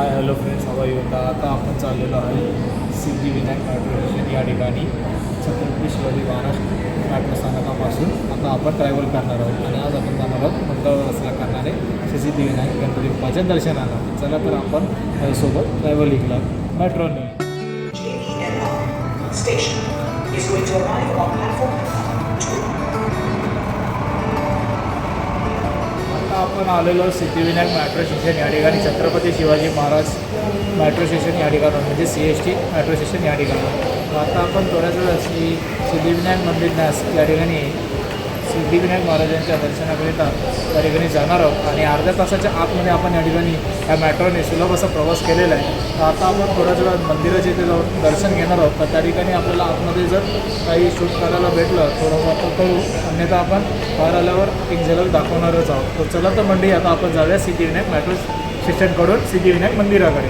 Hi hello friends हवा होता आता आपण चाललेलो आहे सिद्धिविनायक मेट्रो स्टेशन या ठिकाणी छत्रपती शिवाजी महाराज मेट्रो स्थानकापासून आता आपण ट्रॅव्हल करणार आहोत आणि आज आपण जाणार आहोत मंगळवार असल्या कारणाने श्री सिद्धिविनायक गणपती बाप्पाच्या दर्शनाला. चला तर आपण सोबत ट्रॅव्हलिंगला मेट्रोने station is going to arrive on platform 2. आपण आलेलो सिद्धिविनायक मेट्रो स्टेशन या ठिकाणी. छत्रपती शिवाजी महाराज मेट्रो स्टेशन या ठिकाणी म्हणजे C S T metro station या ठिकाणी आता आपण थोड्याच वेळ श्री सिद्धिविनायक मंदिर न्यास या ठिकाणी सिद्धिविनायक महाराजांच्या दर्शनाकरिता त्या ठिकाणी जाणार आहोत. आणि अर्ध्या तासाच्या आतमध्ये आपण या ठिकाणी या मेट्रोने सुलभ असा प्रवास केलेला आहे. तर आता आपण थोड्याच वेळात मंदिराच्या इथे जाऊन दर्शन घेणार आहोत. तर त्या ठिकाणी आपल्याला आतमध्ये जर काही शूट करायला भेटलं थोडंफार तर करू अन्यथा आपण बाहेर आल्यावर एक झलक दाखवणारच आहोत. तर चला तर मंडळी आता आपण जाऊया सिद्धिविनायक मेट्रो स्टेशनकडून सिद्धिविनायक मंदिराकडे.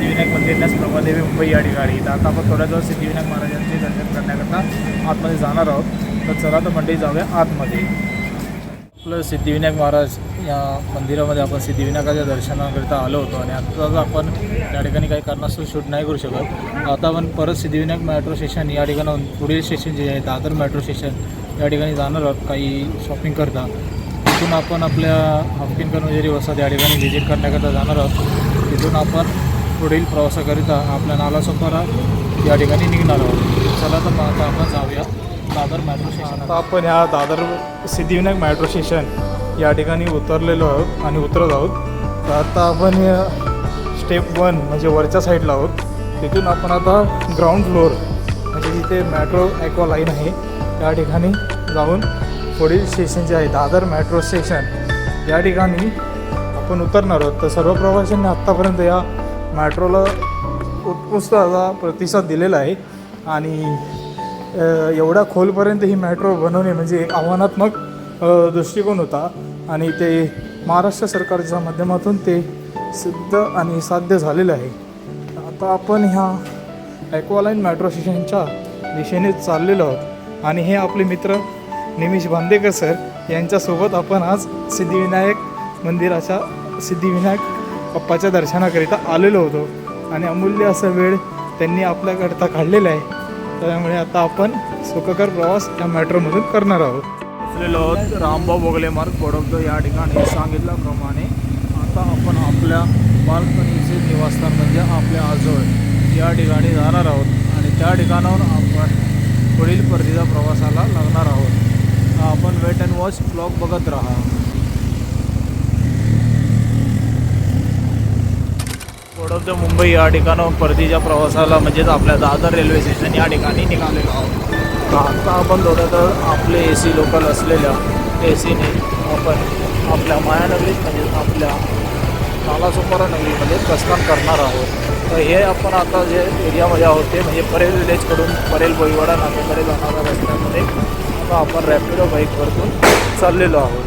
सिद्धिविनायक मंदिरण्यास प्रभादेवी मुंबई या ठिकाणी. तर आता आपण थोड्या जवळ सिद्धिविनायक महाराजांचे दर्शन करण्याकरता आतमध्ये जाणार आहोत. तर चला तर मंडळी जाऊया आतमध्ये. आपलं सिद्धिविनायक महाराज या मंदिरामध्ये आपण सिद्धिविनायकाच्या दर्शनाकरिता आलो होतो आणि आता आपण या ठिकाणी काही कारणास्तव शूट नाही करू शकत. आता आपण परत सिद्धिविनायक मेट्रो स्टेशन या ठिकाणाहून पुढील स्टेशन जे आहे दादर मेट्रो स्टेशन या ठिकाणी जाणार आहोत काही शॉपिंग करता. तिथून आपण आपल्या हॉपकिन कर्मचारी वसाहत या ठिकाणी व्हिजिट करण्याकरता जाणार आहोत. तिथून आपण पुढील प्रवासाकरिता आपल्या नालासोपारा या ठिकाणी निघणार आहोत. चला तर मग आता आपण जाऊया दादर मेट्रो स्टेशन आता आपण ह्या दादर सिद्धिविनायक मेट्रो स्टेशन या ठिकाणी उतरलेलो आहोत आणि उतरत आहोत. तर आता आपण स्टेप वन म्हणजे वरच्या साईडला आहोत. तिथून आपण आता ग्राउंड फ्लोअर म्हणजे जिथे मेट्रो ॲक्वा लाईन आहे. त्या ठिकाणी जाऊन पुढील स्टेशन जे आहे दादर मेट्रो स्टेशन या ठिकाणी आपण उतरणार आहोत. तर सर्व प्रवाशांनी आत्तापर्यंत या मॅट्रोला उत्कृष्ट असा प्रतिसाद दिलेला आहे. आणि एवढ्या खोलपर्यंत ही मेट्रो बनवणे म्हणजे एक आव्हानात्मक दृष्टिकोन होता. आणि ते महाराष्ट्र सरकारच्या माध्यमातून ते सिद्ध आणि साध्य झालेलं आहे. आता आपण ह्या ॲक्वालाईन मॅट्रो स्टेशनच्या दिशेने चाललेलो आहोत. आणि हे आपले मित्र निमिष बांदेकर सर यांच्यासोबत आपण आज सिद्धिविनायक मंदिराच्या सिद्धिविनायक बाप्पाच्या दर्शनाकरिता आलेलो होतो. आणि अमूल्य असा वेळ त्यांनी आपल्याकरता काढलेला आहे. त्यामुळे आता आपण सुखकर प्रवास या मेट्रोमधून करणार आहोत. असलेलो आहोत. रामभाऊ बोगले मार्ग बोडवतो या ठिकाणी. सांगितल्याप्रमाणे आता आपण आपल्या बालपणीचे निवासस्थान म्हणजे आपल्या आजोळ या ठिकाणी जाणार आहोत. आणि त्या ठिकाणावर आपण पुढील परतीच्या प्रवासाला लागणार आहोत. आपण वेट अँड वॉच ब्लॉग बघत राहा. वडोदरा मुंबई या ठिकाणाहून परतीच्या प्रवासाला म्हणजेच आपल्या दादर रेल्वे स्टेशन या ठिकाणी निघालेलो आहोत. आता आपण थोडं तर आपले ए सी लोकल असलेल्या ए सीने आपण आपल्या मायानगरीत म्हणजेच आपल्या नालासोपारा नगरीमध्ये प्रस्थान करणार आहोत. तर हे आपण आता जे एरियामध्ये आहोत ते म्हणजे परेल विलेजकडून परेल बोईवाडा नागेकडे जाणाऱ्या रस्त्यामध्ये आता आपण रॅपिडो बाईकवरतून चाललेलो आहोत.